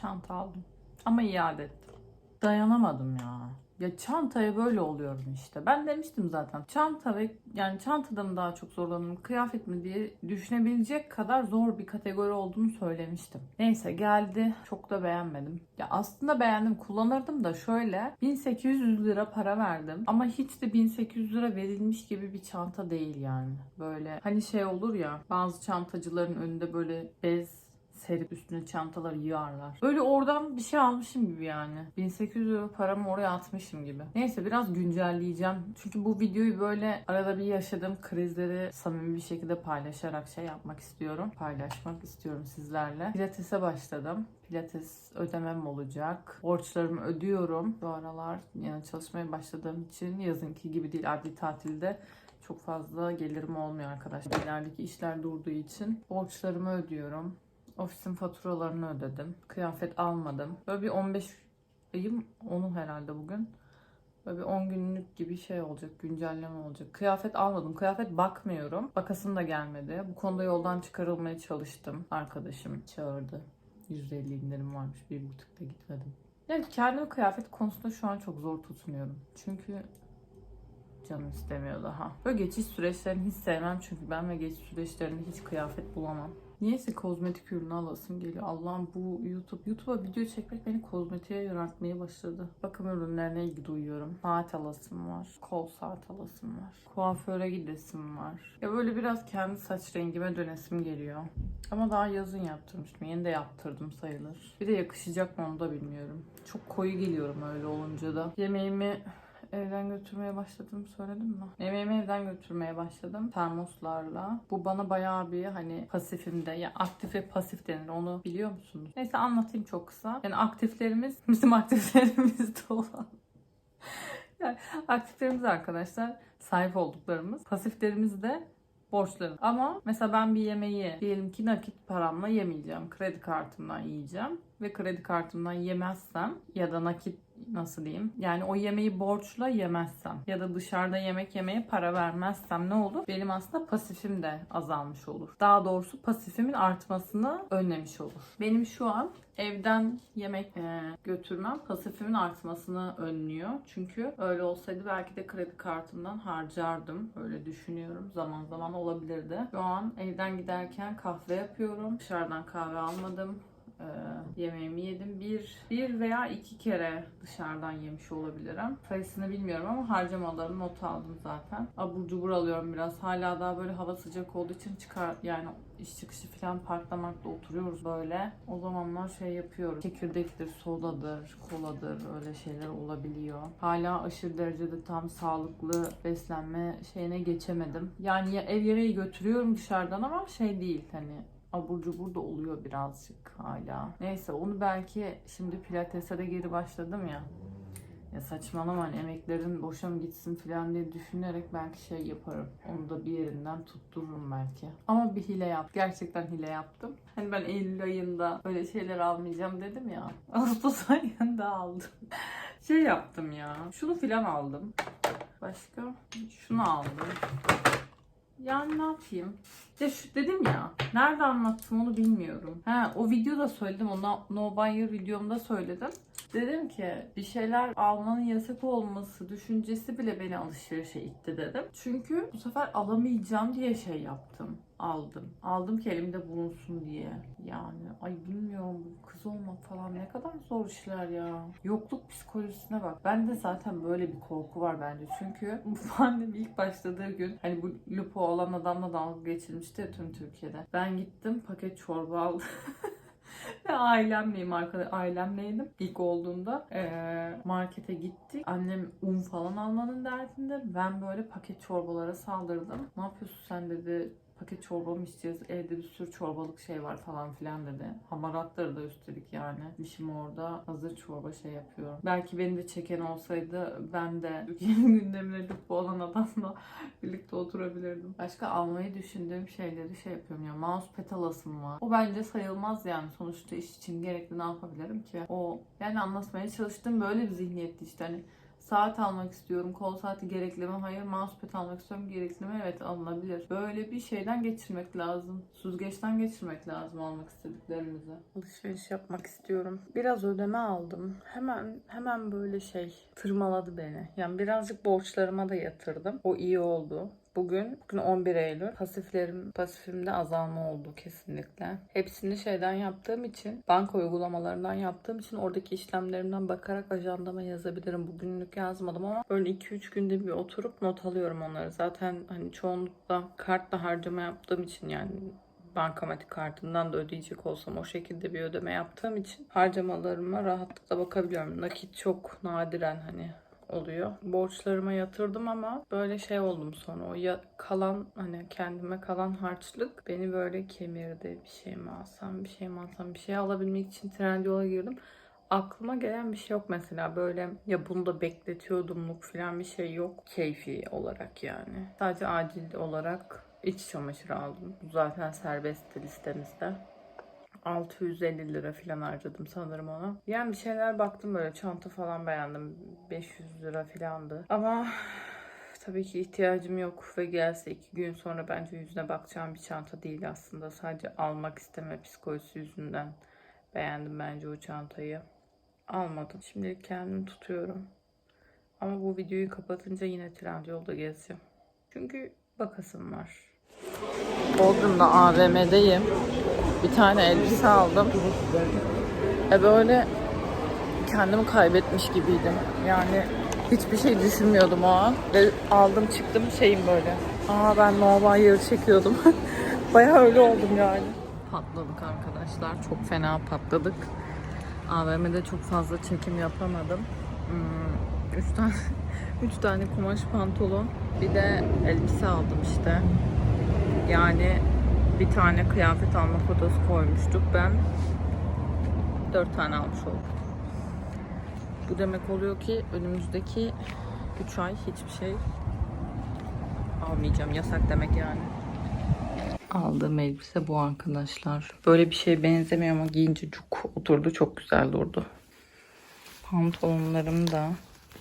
çanta aldım. Ama iade ettim. Dayanamadım ya. Ya çantaya böyle oluyorum işte. Ben demiştim zaten. Çanta ve yani çantada mı daha çok zorlanırım, kıyafet mi diye düşünebilecek kadar zor bir kategori olduğunu söylemiştim. Neyse geldi. Çok da beğenmedim. Ya aslında beğendim, kullanırdım da şöyle 1800 lira para verdim ama hiç de 1800 lira verilmiş gibi bir çanta değil yani. Böyle hani şey olur ya bazı çantacıların önünde böyle bez serip üstüne çantaları yığarlar. Böyle oradan bir şey almışım gibi yani. 1800 lira paramı oraya atmışım gibi. Neyse biraz güncelleyeceğim. Çünkü bu videoyu böyle arada bir yaşadığım krizleri samimi bir şekilde paylaşarak şey yapmak istiyorum. Paylaşmak istiyorum sizlerle. Pilates'e başladım. Pilates ödemem olacak. Borçlarımı ödüyorum. Bu aralar yani çalışmaya başladığım için yazınki gibi değil adli tatilde çok fazla gelirim olmuyor arkadaşlar. İlerideki işler durduğu için borçlarımı ödüyorum. Ofisin faturalarını ödedim. Kıyafet almadım. Böyle bir 15 ayım onu herhalde bugün. Böyle bir 10 günlük gibi şey olacak. Güncelleme olacak. Kıyafet almadım. Kıyafet bakmıyorum. Bakasım da gelmedi. Bu konuda yoldan çıkarılmaya çalıştım. Arkadaşım çağırdı. %50 indirim varmış. Bir butikte gitmedim. Yani kendimi kıyafet konusunda şu an çok zor tutunuyorum. Çünkü canım istemiyor daha. Böyle geçiş süreçlerini hiç sevmem çünkü ben ve geçiş süreçlerinde hiç kıyafet bulamam. Niyeyse kozmetik ürünü alasım geliyor. Allah'ım bu YouTube, YouTube'a video çekmek beni kozmetiğe yöneltmeye başladı. Bakım ürünlerine ilgi duyuyorum. Saat alasım var. Kol saat alasım var. Kuaföre gidesim var. Ya böyle biraz kendi saç rengime dönesim geliyor. Ama daha yazın yaptırmıştım. Yeni de yaptırdım sayılır. Bir de yakışacak mı onu da bilmiyorum. Çok koyu geliyorum öyle olunca da. Yemeğimi evden götürmeye başladım söyledim mi? Yemeğimi evden götürmeye başladım termoslarla. Bu bana bayağı bir hani pasifimde ya aktif ve pasif denir onu biliyor musunuz? Neyse anlatayım çok kısa. Yani aktiflerimiz bizim aktiflerimizde olan. yani aktiflerimiz arkadaşlar sahip olduklarımız. Pasiflerimiz de borçlarım. Ama mesela ben bir yemeği diyelim ki nakit paramla yemeyeceğim. Kredi kartımdan yiyeceğim. Ve kredi kartımdan yemezsem ya da nakit nasıl diyeyim? Yani o yemeği borçla yemezsem ya da dışarıda yemek yemeye para vermezsem ne olur? Benim aslında pasifim de azalmış olur. Daha doğrusu pasifimin artmasını önlemiş olur. Benim şu an evden yemek e, götürmem pasifimin artmasını önlüyor. Çünkü öyle olsaydı belki de kredi kartımdan harcardım. Öyle düşünüyorum. Zaman zaman olabilirdi. Şu an evden giderken kahve yapıyorum. Dışarıdan kahve almadım. Ee, yemeğimi yedim. Bir, bir veya iki kere dışarıdan yemiş olabilirim. Sayısını bilmiyorum ama harcamalarını not aldım zaten. Abur cubur alıyorum biraz. Hala daha böyle hava sıcak olduğu için çıkar yani iş çıkışı falan parklamakta oturuyoruz böyle. O zamanlar şey yapıyorum. Çekirdektir, sodadır, koladır öyle şeyler olabiliyor. Hala aşırı derecede tam sağlıklı beslenme şeyine geçemedim. Yani ya ev yemeği götürüyorum dışarıdan ama şey değil hani abur cubur da oluyor birazcık hala. Neyse onu belki şimdi pilatese de geri başladım ya. Ya saçmalama hani emeklerin boşa mı gitsin falan diye düşünerek belki şey yaparım. Onu da bir yerinden tuttururum belki. Ama bir hile yap. Gerçekten hile yaptım. Hani ben Eylül ayında öyle şeyler almayacağım dedim ya. Ağustos ayında aldım. şey yaptım ya. Şunu filan aldım. Başka? Şunu aldım. Yani ne yapayım? Ya şu dedim ya. Nerede anlattım onu bilmiyorum. Ha o videoda söyledim. O No, no Buyer videomda söyledim. Dedim ki bir şeyler almanın yasak olması düşüncesi bile beni alışverişe itti dedim. Çünkü bu sefer alamayacağım diye şey yaptım. Aldım. Aldım ki elimde bulunsun diye. Yani ay bilmiyorum kız olmak falan ne kadar zor işler ya. Yokluk psikolojisine bak. Bende zaten böyle bir korku var bence. Çünkü bu pandemi ilk başladığı gün hani bu lupo olan adamla dalga geçilmişti ya tüm Türkiye'de. Ben gittim paket çorba aldım. Ve ailemleyim arkadaşlar. Ailemleydim ilk olduğunda. Ee, markete gittik. Annem un falan almanın derdinde. Ben böyle paket çorbalara saldırdım. Ne yapıyorsun sen dedi. Paket çorba mı içeceğiz? Evde bir sürü çorbalık şey var falan filan dedi. Hamaratları da üstelik yani. Şimdi orada hazır çorba şey yapıyorum. Belki beni de çeken olsaydı ben de Türkiye'nin gündemine lupo olan adamla birlikte oturabilirdim. Başka almayı düşündüğüm şeyleri şey yapıyorum ya. Mousepad alasım var. O bence sayılmaz yani. Sonuçta iş için gerekli ne yapabilirim ki? O yani anlatmaya çalıştığım böyle bir zihniyetti işte hani Saat almak istiyorum. Kol saati gerekli mi? Hayır. Mousepad almak istiyorum. Gerekli mi? Evet alınabilir. Böyle bir şeyden geçirmek lazım. Süzgeçten geçirmek lazım almak istediklerimizi. Alışveriş yapmak istiyorum. Biraz ödeme aldım. Hemen hemen böyle şey tırmaladı beni. Yani birazcık borçlarıma da yatırdım. O iyi oldu. Bugün, bugün 11 Eylül. Pasiflerim, pasifimde azalma oldu kesinlikle. Hepsini şeyden yaptığım için, banka uygulamalarından yaptığım için oradaki işlemlerimden bakarak ajandama yazabilirim. Bugünlük yazmadım ama böyle 2-3 günde bir oturup not alıyorum onları. Zaten hani çoğunlukla kartla harcama yaptığım için yani bankamatik kartından da ödeyecek olsam o şekilde bir ödeme yaptığım için harcamalarıma rahatlıkla bakabiliyorum. Nakit çok nadiren hani oluyor. Borçlarıma yatırdım ama böyle şey oldum sonra. O ya, kalan hani kendime kalan harçlık beni böyle kemirdi. Bir şey mi alsam, bir şey mi alsam, bir şey alabilmek için Trendyol'a girdim. Aklıma gelen bir şey yok mesela böyle ya bunu da bekletiyordumluk falan bir şey yok keyfi olarak yani. Sadece acil olarak iç çamaşırı aldım. Zaten serbestti listemizde. 650 lira falan harcadım sanırım ona. Yani bir şeyler baktım böyle çanta falan beğendim. 500 lira falandı. Ama tabii ki ihtiyacım yok ve gelse iki gün sonra bence yüzüne bakacağım bir çanta değil aslında. Sadece almak isteme psikolojisi yüzünden beğendim bence o çantayı. Almadım. Şimdilik kendimi tutuyorum. Ama bu videoyu kapatınca yine Trendyol'da gezeceğim. Çünkü bakasım var. Bodrum'da AVM'deyim. Bir tane elbise aldım. E böyle kendimi kaybetmiş gibiydim. Yani hiçbir şey düşünmüyordum o an. Ve aldım çıktım şeyim böyle. Aa ben normal yarı çekiyordum. Baya öyle oldum yani. Patladık arkadaşlar. Çok fena patladık. AVM'de çok fazla çekim yapamadım. Hmm, üç tane, üç tane kumaş pantolon. Bir de elbise aldım işte. Yani bir tane kıyafet alma fotosu koymuştuk. Ben dört tane almış oldum. Bu demek oluyor ki önümüzdeki 3 ay hiçbir şey almayacağım. Yasak demek yani. Aldığım elbise bu arkadaşlar. Böyle bir şeye benzemiyor ama giyince çok oturdu. Çok güzel durdu. Pantolonlarım da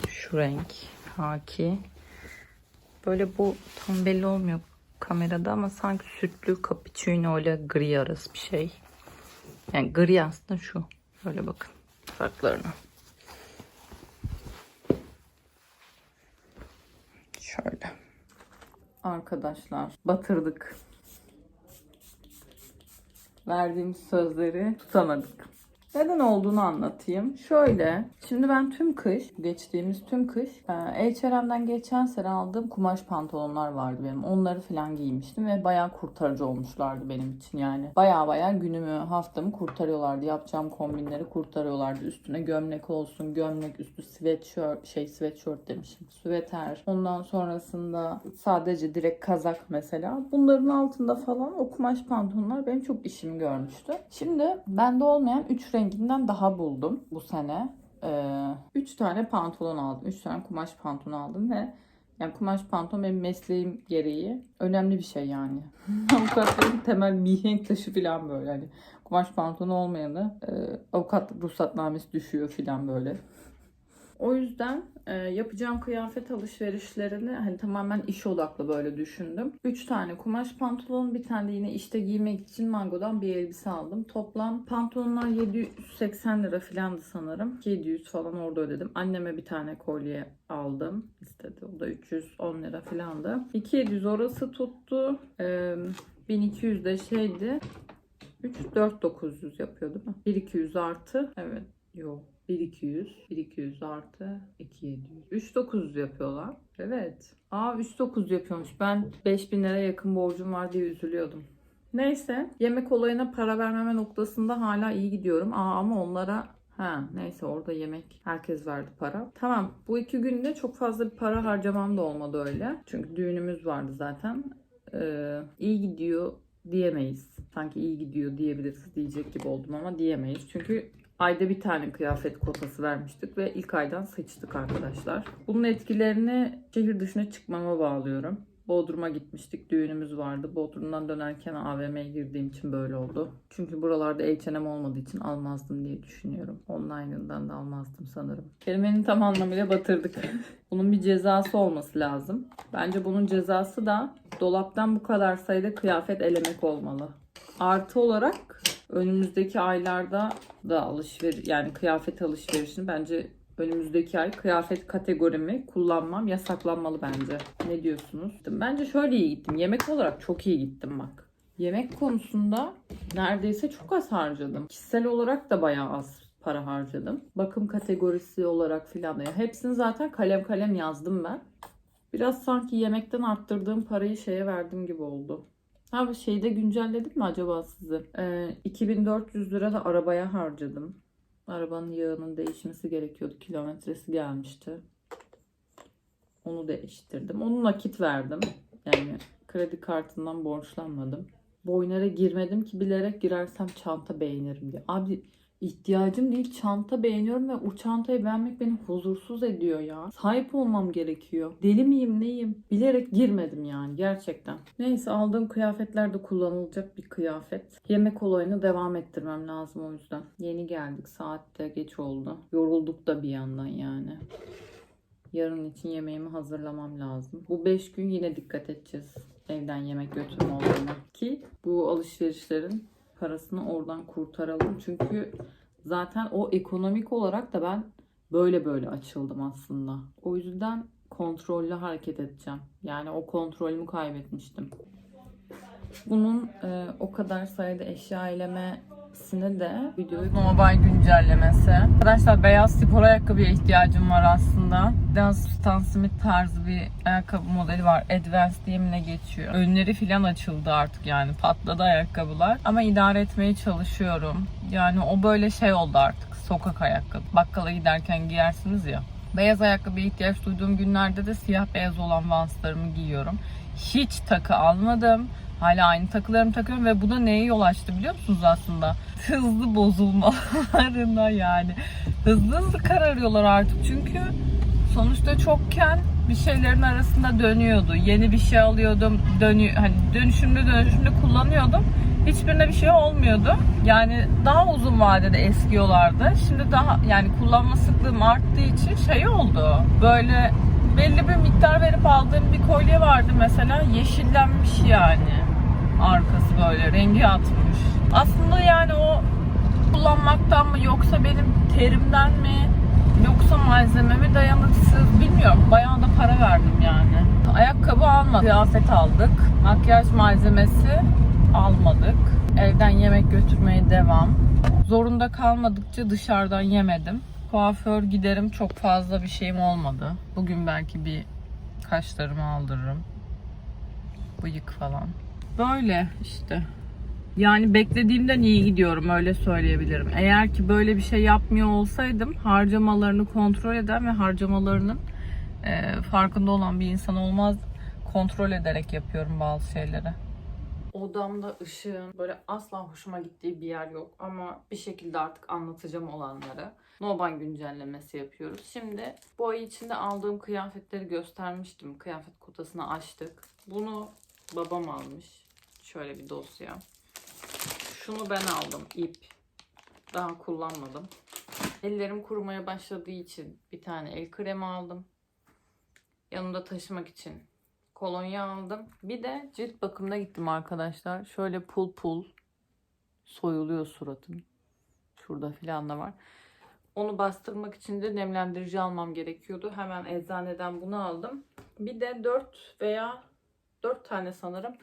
şu renk. Haki. Böyle bu tam belli olmuyor kamerada ama sanki sütlü cappuccino ile gri arası bir şey. Yani gri aslında şu. Böyle bakın farklarına. Şöyle. Arkadaşlar batırdık. Verdiğimiz sözleri tutamadık. Neden olduğunu anlatayım. Şöyle, şimdi ben tüm kış, geçtiğimiz tüm kış e, H&M'den geçen sene aldığım kumaş pantolonlar vardı benim. Onları falan giymiştim ve bayağı kurtarıcı olmuşlardı benim için yani. Bayağı bayağı günümü, haftamı kurtarıyorlardı. Yapacağım kombinleri kurtarıyorlardı. Üstüne gömlek olsun, gömlek üstü sweatshirt, şey sweatshirt demişim. Süveter. Ondan sonrasında sadece direkt kazak mesela. Bunların altında falan o kumaş pantolonlar benim çok işimi görmüştü. Şimdi bende olmayan 3 renginden daha buldum bu sene. 3 tane pantolon aldım. 3 tane kumaş pantolon aldım ve yani kumaş pantolon benim mesleğim gereği önemli bir şey yani. Avukatlığın temel mihenk taşı falan böyle. Hani kumaş pantolon olmayanı e, avukat ruhsatnamesi düşüyor falan böyle. O yüzden e, yapacağım kıyafet alışverişlerini hani tamamen iş odaklı böyle düşündüm. 3 tane kumaş pantolon, bir tane de yine işte giymek için Mango'dan bir elbise aldım. Toplam pantolonlar 780 lira filandı sanırım. 700 falan orada ödedim. Anneme bir tane kolye aldım. istedi. O da 310 lira filandı. 2700 orası tuttu. E, 1200 de şeydi. 3 4 900 yapıyor değil mi? 1200 artı evet yok 1200, 1200 artı 2700. 3900 yapıyorlar. Evet. Aa 3900 yapıyormuş. Ben 5000 lira yakın borcum var diye üzülüyordum. Neyse. Yemek olayına para vermeme noktasında hala iyi gidiyorum. Aa ama onlara Ha neyse orada yemek herkes verdi para. Tamam bu iki günde çok fazla bir para harcamam da olmadı öyle. Çünkü düğünümüz vardı zaten. Ee, iyi gidiyor diyemeyiz. Sanki iyi gidiyor diyebiliriz diyecek gibi oldum ama diyemeyiz. Çünkü ayda bir tane kıyafet kotası vermiştik ve ilk aydan seçtik arkadaşlar. Bunun etkilerini şehir dışına çıkmama bağlıyorum. Bodrum'a gitmiştik. Düğünümüz vardı. Bodrum'dan dönerken AVM'ye girdiğim için böyle oldu. Çünkü buralarda H&M olmadığı için almazdım diye düşünüyorum. Online'ından da almazdım sanırım. Kelimenin tam anlamıyla batırdık. bunun bir cezası olması lazım. Bence bunun cezası da dolaptan bu kadar sayıda kıyafet elemek olmalı. Artı olarak önümüzdeki aylarda da alışveriş yani kıyafet alışverişini bence önümüzdeki ay kıyafet kategorimi kullanmam yasaklanmalı bence. Ne diyorsunuz? Bence şöyle iyi gittim. Yemek olarak çok iyi gittim bak. Yemek konusunda neredeyse çok az harcadım. Kişisel olarak da bayağı az para harcadım. Bakım kategorisi olarak filan da. Hepsini zaten kalem kalem yazdım ben. Biraz sanki yemekten arttırdığım parayı şeye verdim gibi oldu. Ha bu şeyde güncelledim mi acaba sizi? Ee, 2400 lira da arabaya harcadım. Arabanın yağının değişmesi gerekiyordu. Kilometresi gelmişti. Onu değiştirdim. Onu nakit verdim. Yani kredi kartından borçlanmadım. Boynere girmedim ki bilerek girersem çanta beğenirim diye. Abi ihtiyacım değil çanta beğeniyorum ve o çantayı beğenmek beni huzursuz ediyor ya. Sahip olmam gerekiyor. Deli miyim neyim? Bilerek girmedim yani gerçekten. Neyse aldığım kıyafetler de kullanılacak bir kıyafet. Yemek olayını devam ettirmem lazım o yüzden. Yeni geldik saat de geç oldu. Yorulduk da bir yandan yani. Yarın için yemeğimi hazırlamam lazım. Bu 5 gün yine dikkat edeceğiz evden yemek götürme olayına. Ki bu alışverişlerin parasını oradan kurtaralım. Çünkü zaten o ekonomik olarak da ben böyle böyle açıldım aslında. O yüzden kontrollü hareket edeceğim. Yani o kontrolümü kaybetmiştim. Bunun e, o kadar sayıda eşya elemesini de videoyu mobile güncellemesi. Arkadaşlar beyaz spor ayakkabıya ihtiyacım var aslında. Biraz Stan Smith tarzı bir ayakkabı modeli var. Advanced diye mi geçiyor. Önleri filan açıldı artık yani. Patladı ayakkabılar. Ama idare etmeye çalışıyorum. Yani o böyle şey oldu artık. Sokak ayakkabı. Bakkala giderken giyersiniz ya. Beyaz ayakkabıya ihtiyaç duyduğum günlerde de siyah beyaz olan Vans'larımı giyiyorum. Hiç takı almadım. Hala aynı takılarımı takıyorum ve bu da neye yol açtı biliyor musunuz aslında? Hızlı bozulmalarına yani. Hızlı hızlı kararıyorlar artık çünkü sonuçta çokken bir şeylerin arasında dönüyordu. Yeni bir şey alıyordum, dönüyor hani dönüşümlü dönüşümlü kullanıyordum. Hiçbirine bir şey olmuyordu. Yani daha uzun vadede eskiyorlardı. Şimdi daha yani kullanma sıklığım arttığı için şey oldu. Böyle belli bir miktar verip aldığım bir kolye vardı mesela yeşillenmiş yani. Arkası böyle rengi atmış. Aslında yani o kullanmaktan mı yoksa benim terimden mi yoksa malzememi dayanıksız bilmiyorum. Bayağı da para verdim yani. Ayakkabı almadık. Kıyafet aldık. Makyaj malzemesi almadık. Evden yemek götürmeye devam. Zorunda kalmadıkça dışarıdan yemedim. Kuaför giderim çok fazla bir şeyim olmadı. Bugün belki bir kaşlarımı aldırırım. Bıyık falan. Böyle işte. Yani beklediğimden iyi gidiyorum öyle söyleyebilirim. Eğer ki böyle bir şey yapmıyor olsaydım harcamalarını kontrol eden ve harcamalarının e, farkında olan bir insan olmazdım. Kontrol ederek yapıyorum bazı şeyleri. Odamda ışığın böyle asla hoşuma gittiği bir yer yok ama bir şekilde artık anlatacağım olanları. Noban güncellemesi yapıyoruz. Şimdi bu ay içinde aldığım kıyafetleri göstermiştim. Kıyafet kutasını açtık. Bunu babam almış. Şöyle bir dosya. Şunu ben aldım. ip. Daha kullanmadım. Ellerim kurumaya başladığı için bir tane el kremi aldım. Yanımda taşımak için kolonya aldım. Bir de cilt bakımına gittim arkadaşlar. Şöyle pul pul soyuluyor suratım. Şurada filan da var. Onu bastırmak için de nemlendirici almam gerekiyordu. Hemen eczaneden bunu aldım. Bir de 4 veya 4 tane sanırım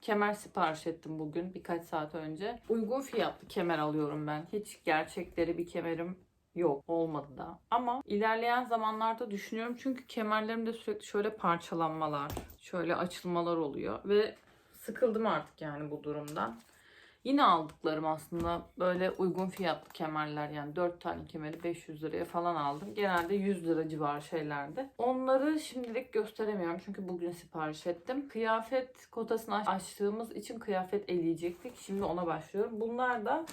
kemer sipariş ettim bugün birkaç saat önce. Uygun fiyatlı kemer alıyorum ben. Hiç gerçekleri bir kemerim yok. Olmadı da. Ama ilerleyen zamanlarda düşünüyorum çünkü kemerlerimde sürekli şöyle parçalanmalar, şöyle açılmalar oluyor ve sıkıldım artık yani bu durumdan. Yine aldıklarım aslında böyle uygun fiyatlı kemerler yani 4 tane kemeri 500 liraya falan aldım. Genelde 100 lira civarı şeylerde. Onları şimdilik gösteremiyorum çünkü bugün sipariş ettim. Kıyafet kotasını aç- açtığımız için kıyafet eleyecektik. Şimdi ona başlıyorum. Bunlar da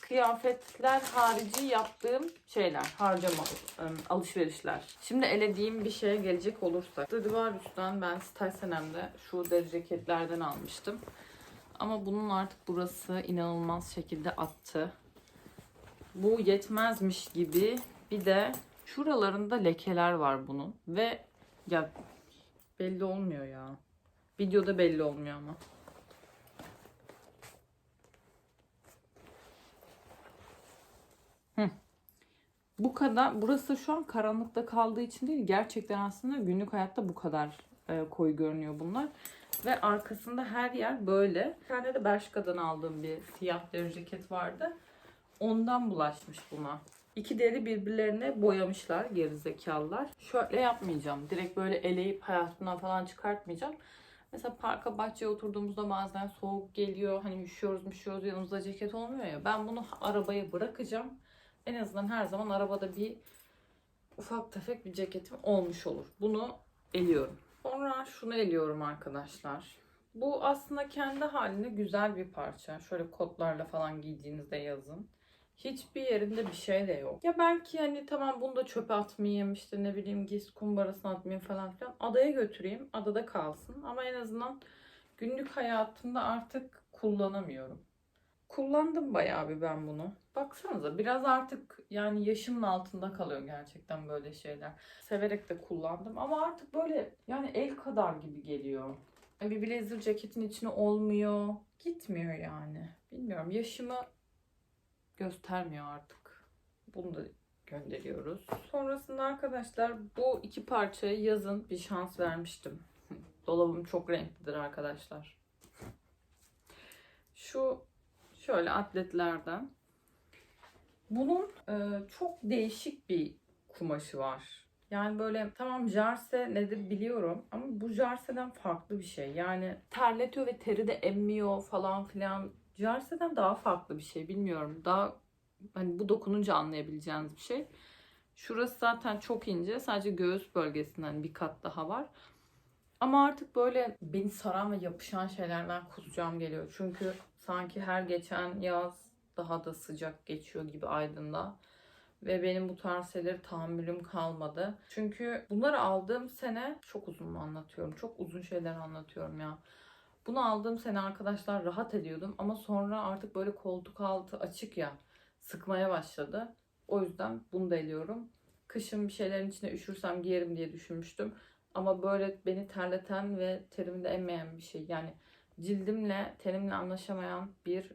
kıyafetler harici yaptığım şeyler, harcama, ım, alışverişler. Şimdi elediğim bir şeye gelecek olursak. Stradivarius'tan ben staj senemde şu deri ceketlerden almıştım. Ama bunun artık burası inanılmaz şekilde attı. Bu yetmezmiş gibi bir de şuralarında lekeler var bunun. Ve ya belli olmuyor ya. Videoda belli olmuyor ama. Bu kadar, burası şu an karanlıkta kaldığı için değil, gerçekten aslında günlük hayatta bu kadar e, koyu görünüyor bunlar. Ve arkasında her yer böyle. Bir tane de Bershka'dan aldığım bir siyah deri ceket vardı. Ondan bulaşmış buna. İki deri birbirlerine boyamışlar gerizekalılar. Şöyle yapmayacağım. Direkt böyle eleyip hayatımdan falan çıkartmayacağım. Mesela parka bahçeye oturduğumuzda bazen soğuk geliyor. Hani üşüyoruz üşüyoruz yanımızda ceket olmuyor ya. Ben bunu arabaya bırakacağım. En azından her zaman arabada bir ufak tefek bir ceketim olmuş olur. Bunu eliyorum. Sonra şunu eliyorum arkadaşlar. Bu aslında kendi halinde güzel bir parça. Şöyle kotlarla falan giydiğinizde yazın. Hiçbir yerinde bir şey de yok. Ya belki hani tamam bunu da çöpe atmayayım işte ne bileyim giysi kumbarasına atmayayım falan filan. Adaya götüreyim. Adada kalsın. Ama en azından günlük hayatımda artık kullanamıyorum. Kullandım bayağı bir ben bunu. Baksanıza biraz artık yani yaşımın altında kalıyor gerçekten böyle şeyler. Severek de kullandım ama artık böyle yani el kadar gibi geliyor. Bir blazer ceketin içine olmuyor. Gitmiyor yani. Bilmiyorum yaşımı göstermiyor artık. Bunu da gönderiyoruz. Sonrasında arkadaşlar bu iki parçayı yazın bir şans vermiştim. Dolabım çok renklidir arkadaşlar. Şu şöyle atletlerden. Bunun e, çok değişik bir kumaşı var. Yani böyle tamam jarse nedir biliyorum ama bu jarseden farklı bir şey. Yani terletiyor ve teri de emmiyor falan filan. Jarseden daha farklı bir şey bilmiyorum. Daha hani bu dokununca anlayabileceğiniz bir şey. Şurası zaten çok ince. Sadece göğüs bölgesinden bir kat daha var. Ama artık böyle beni saran ve yapışan şeylerden kusacağım geliyor. Çünkü sanki her geçen yaz daha da sıcak geçiyor gibi Aydın'da. Ve benim bu tarz şeylere tahammülüm kalmadı. Çünkü bunları aldığım sene çok uzun mu anlatıyorum? Çok uzun şeyler anlatıyorum ya. Bunu aldığım sene arkadaşlar rahat ediyordum ama sonra artık böyle koltuk altı açık ya sıkmaya başladı. O yüzden bunu da eliyorum. Kışın bir şeylerin içine üşürsem giyerim diye düşünmüştüm. Ama böyle beni terleten ve terimi de emmeyen bir şey. Yani cildimle, tenimle anlaşamayan bir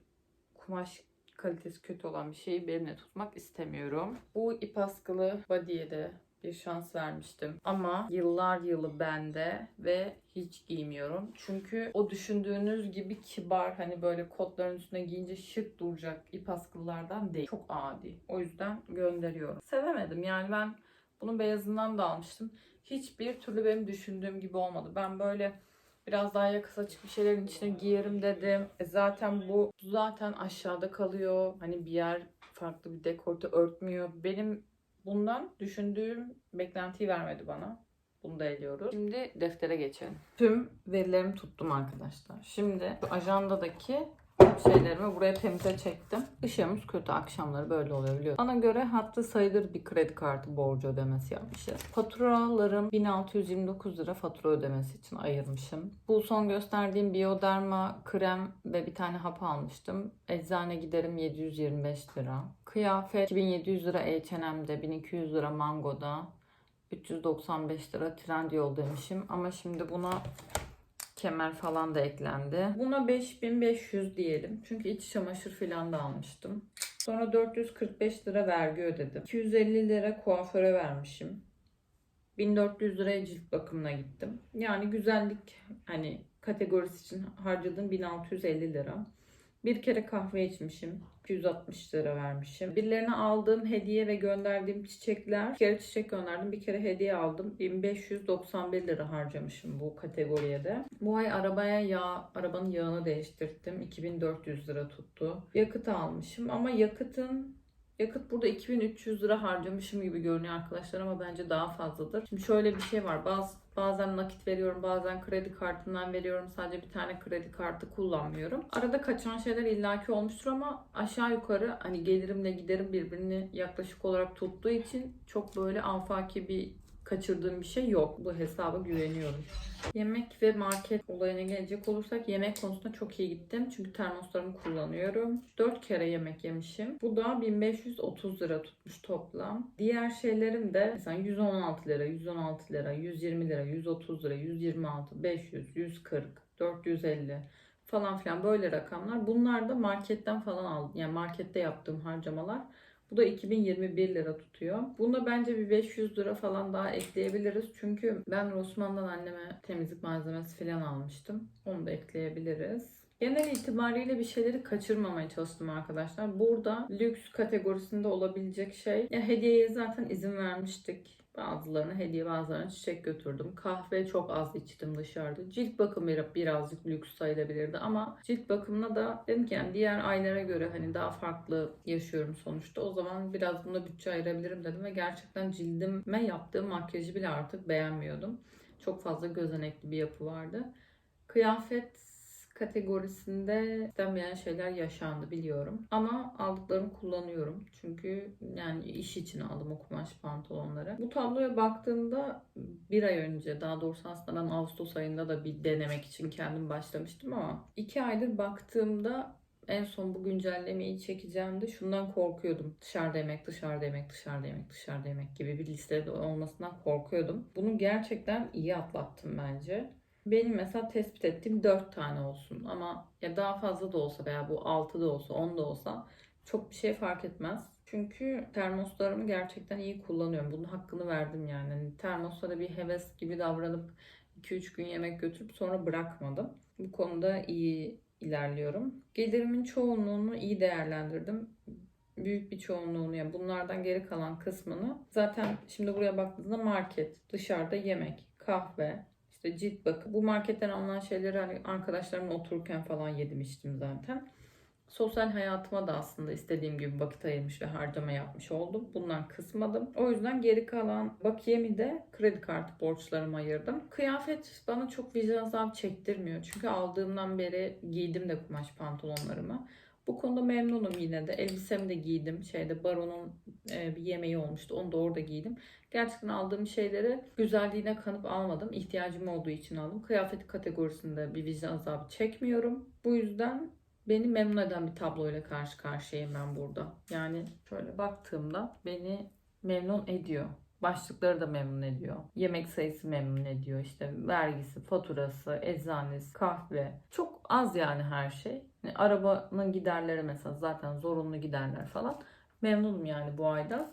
kumaş kalitesi kötü olan bir şeyi benimle tutmak istemiyorum. Bu ip askılı body'ye de bir şans vermiştim. Ama yıllar yılı bende ve hiç giymiyorum. Çünkü o düşündüğünüz gibi kibar hani böyle kotların üstüne giyince şık duracak ip askılardan değil. Çok adi. O yüzden gönderiyorum. Sevemedim yani ben bunun beyazından da almıştım. Hiçbir türlü benim düşündüğüm gibi olmadı. Ben böyle biraz daha yakası açık bir şeylerin içine giyerim dedim. E zaten bu zaten aşağıda kalıyor. Hani bir yer farklı bir dekolte örtmüyor. Benim bundan düşündüğüm beklentiyi vermedi bana. Bunu da eliyoruz. Şimdi deftere geçelim. Tüm verilerimi tuttum arkadaşlar. Şimdi şu ajandadaki şeylerimi buraya temize çektim. Işığımız kötü akşamları böyle oluyor biliyorsunuz. Bana göre hatta sayılır bir kredi kartı borcu ödemesi yapmışız. Faturalarım 1629 lira fatura ödemesi için ayırmışım. Bu son gösterdiğim Bioderma krem ve bir tane hap almıştım. Eczane giderim 725 lira. Kıyafet 2700 lira H&M'de, 1200 lira Mango'da, 395 lira Trendyol demişim. Ama şimdi buna kemer falan da eklendi. Buna 5500 diyelim. Çünkü iç çamaşır falan da almıştım. Sonra 445 lira vergi ödedim. 250 lira kuaföre vermişim. 1400 liraya cilt bakımına gittim. Yani güzellik hani kategorisi için harcadığım 1650 lira. Bir kere kahve içmişim. 260 lira vermişim. Birilerine aldığım hediye ve gönderdiğim çiçekler. Bir kere çiçek gönderdim. Bir kere hediye aldım. 1591 lira harcamışım bu kategoriye de. Bu ay arabaya yağ, arabanın yağını değiştirdim. 2400 lira tuttu. Yakıt almışım ama yakıtın Yakıt burada 2300 lira harcamışım gibi görünüyor arkadaşlar ama bence daha fazladır. Şimdi şöyle bir şey var. Bazı, bazen nakit veriyorum, bazen kredi kartından veriyorum. Sadece bir tane kredi kartı kullanmıyorum. Arada kaçan şeyler illaki olmuştur ama aşağı yukarı hani gelirimle giderim birbirini yaklaşık olarak tuttuğu için çok böyle afaki bir kaçırdığım bir şey yok. Bu hesaba güveniyorum. Yemek ve market olayına gelecek olursak yemek konusunda çok iyi gittim. Çünkü termoslarımı kullanıyorum. 4 kere yemek yemişim. Bu da 1530 lira tutmuş toplam. Diğer şeylerim de mesela 116 lira, 116 lira, 120 lira, 130 lira, 126, 500, 140, 450 falan filan böyle rakamlar. Bunlar da marketten falan aldım. Yani markette yaptığım harcamalar. Bu da 2021 lira tutuyor. Bunda bence bir 500 lira falan daha ekleyebiliriz. Çünkü ben Rossmann'dan anneme temizlik malzemesi falan almıştım. Onu da ekleyebiliriz. Genel itibariyle bir şeyleri kaçırmamaya çalıştım arkadaşlar. Burada lüks kategorisinde olabilecek şey. Ya hediyeye zaten izin vermiştik. Bazılarına hediye bazılarına çiçek götürdüm. Kahve çok az içtim dışarıda. Cilt bakımı bir- birazcık lüks sayılabilirdi ama cilt bakımına da dedim ki yani diğer aylara göre hani daha farklı yaşıyorum sonuçta. O zaman biraz buna bütçe ayırabilirim dedim ve gerçekten cildime yaptığım makyajı bile artık beğenmiyordum. Çok fazla gözenekli bir yapı vardı. Kıyafet kategorisinde istenmeyen şeyler yaşandı biliyorum. Ama aldıklarımı kullanıyorum. Çünkü yani iş için aldım o kumaş pantolonları. Bu tabloya baktığımda bir ay önce daha doğrusu aslında ben Ağustos ayında da bir denemek için kendim başlamıştım ama iki aydır baktığımda en son bu güncellemeyi çekeceğimde şundan korkuyordum. Dışarıda yemek, dışarıda yemek, dışarıda yemek, dışarıda yemek gibi bir listede olmasından korkuyordum. Bunu gerçekten iyi atlattım bence. Benim mesela tespit ettiğim 4 tane olsun ama ya daha fazla da olsa veya bu 6 da olsa 10 da olsa çok bir şey fark etmez. Çünkü termoslarımı gerçekten iyi kullanıyorum. Bunun hakkını verdim yani. Hani termoslara bir heves gibi davranıp 2-3 gün yemek götürüp sonra bırakmadım. Bu konuda iyi ilerliyorum. Gelirimin çoğunluğunu iyi değerlendirdim. Büyük bir çoğunluğunu yani bunlardan geri kalan kısmını zaten şimdi buraya baktığınızda market, dışarıda yemek, kahve, işte cilt bakım. Bu marketten alınan şeyleri hani arkadaşlarımla otururken falan yedim içtim zaten. Sosyal hayatıma da aslında istediğim gibi vakit ayırmış ve harcama yapmış oldum. Bundan kısmadım. O yüzden geri kalan bakiyemi de kredi kartı borçlarıma ayırdım. Kıyafet bana çok vicdan azabı çektirmiyor. Çünkü aldığımdan beri giydim de kumaş pantolonlarımı. Bu konuda memnunum yine de. Elbisemi de giydim. Şeyde Baron'un e, bir yemeği olmuştu. Onu da orada giydim. Gerçekten aldığım şeyleri güzelliğine kanıp almadım. İhtiyacım olduğu için aldım. Kıyafet kategorisinde bir vicdan azabı çekmiyorum. Bu yüzden beni memnun eden bir tabloyla karşı karşıyayım ben burada. Yani şöyle baktığımda beni memnun ediyor. Başlıkları da memnun ediyor. Yemek sayısı memnun ediyor. İşte vergisi, faturası, eczanesi, kahve. Çok az yani her şey. Yani arabanın giderleri mesela zaten zorunlu giderler falan. Memnunum yani bu ayda.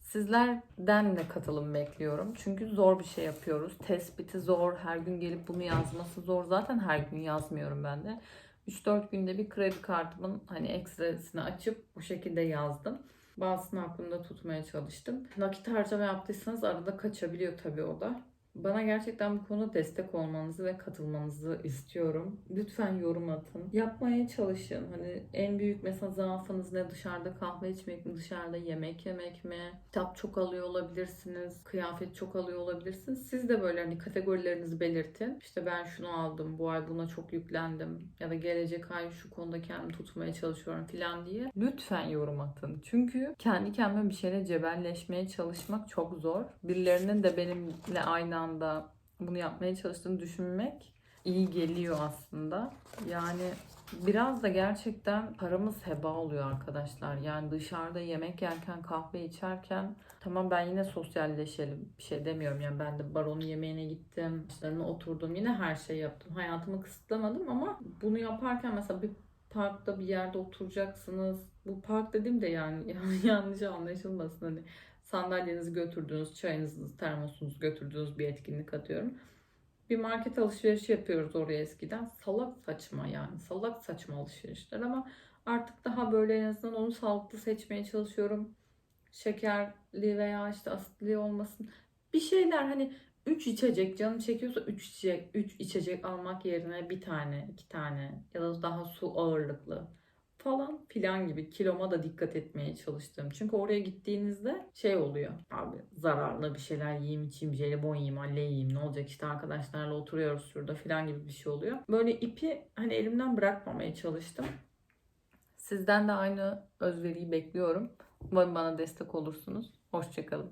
Sizlerden de katılım bekliyorum. Çünkü zor bir şey yapıyoruz. Tespiti zor. Her gün gelip bunu yazması zor. Zaten her gün yazmıyorum ben de. 3-4 günde bir kredi kartımın hani ekstrasını açıp bu şekilde yazdım. Bazısını aklımda tutmaya çalıştım. Nakit harcama yaptıysanız arada kaçabiliyor tabii o da. Bana gerçekten bu konuda destek olmanızı ve katılmanızı istiyorum. Lütfen yorum atın. Yapmaya çalışın. Hani en büyük mesela zaafınız ne? Dışarıda kahve içmek mi? Dışarıda yemek yemek mi? Kitap çok alıyor olabilirsiniz. Kıyafet çok alıyor olabilirsiniz. Siz de böyle hani kategorilerinizi belirtin. İşte ben şunu aldım. Bu ay buna çok yüklendim. Ya da gelecek ay şu konuda kendimi tutmaya çalışıyorum falan diye. Lütfen yorum atın. Çünkü kendi kendime bir şeyle cebelleşmeye çalışmak çok zor. Birilerinin de benimle aynı anda bunu yapmaya çalıştığını düşünmek iyi geliyor aslında. Yani biraz da gerçekten paramız heba oluyor arkadaşlar. Yani dışarıda yemek yerken, kahve içerken tamam ben yine sosyalleşelim bir şey demiyorum. Yani ben de baronun yemeğine gittim, işlerine oturdum. Yine her şey yaptım. Hayatımı kısıtlamadım ama bunu yaparken mesela bir parkta bir yerde oturacaksınız. Bu park dediğim de yani yanlış anlaşılmasın hani sandalyenizi götürdüğünüz, çayınızı, termosunuzu götürdüğünüz bir etkinlik atıyorum. Bir market alışverişi yapıyoruz oraya eskiden. Salak saçma yani. Salak saçma alışverişler ama artık daha böyle en azından onu sağlıklı seçmeye çalışıyorum. Şekerli veya işte asitli olmasın. Bir şeyler hani 3 içecek canım çekiyorsa 3 içecek, 3 içecek almak yerine bir tane, iki tane ya da daha su ağırlıklı falan filan gibi kiloma da dikkat etmeye çalıştım. Çünkü oraya gittiğinizde şey oluyor. Abi zararlı bir şeyler yiyeyim içeyim jelibon yiyeyim halle yiyeyim ne olacak işte arkadaşlarla oturuyoruz şurada filan gibi bir şey oluyor. Böyle ipi hani elimden bırakmamaya çalıştım. Sizden de aynı özveriyi bekliyorum. Umarım bana destek olursunuz. Hoşçakalın.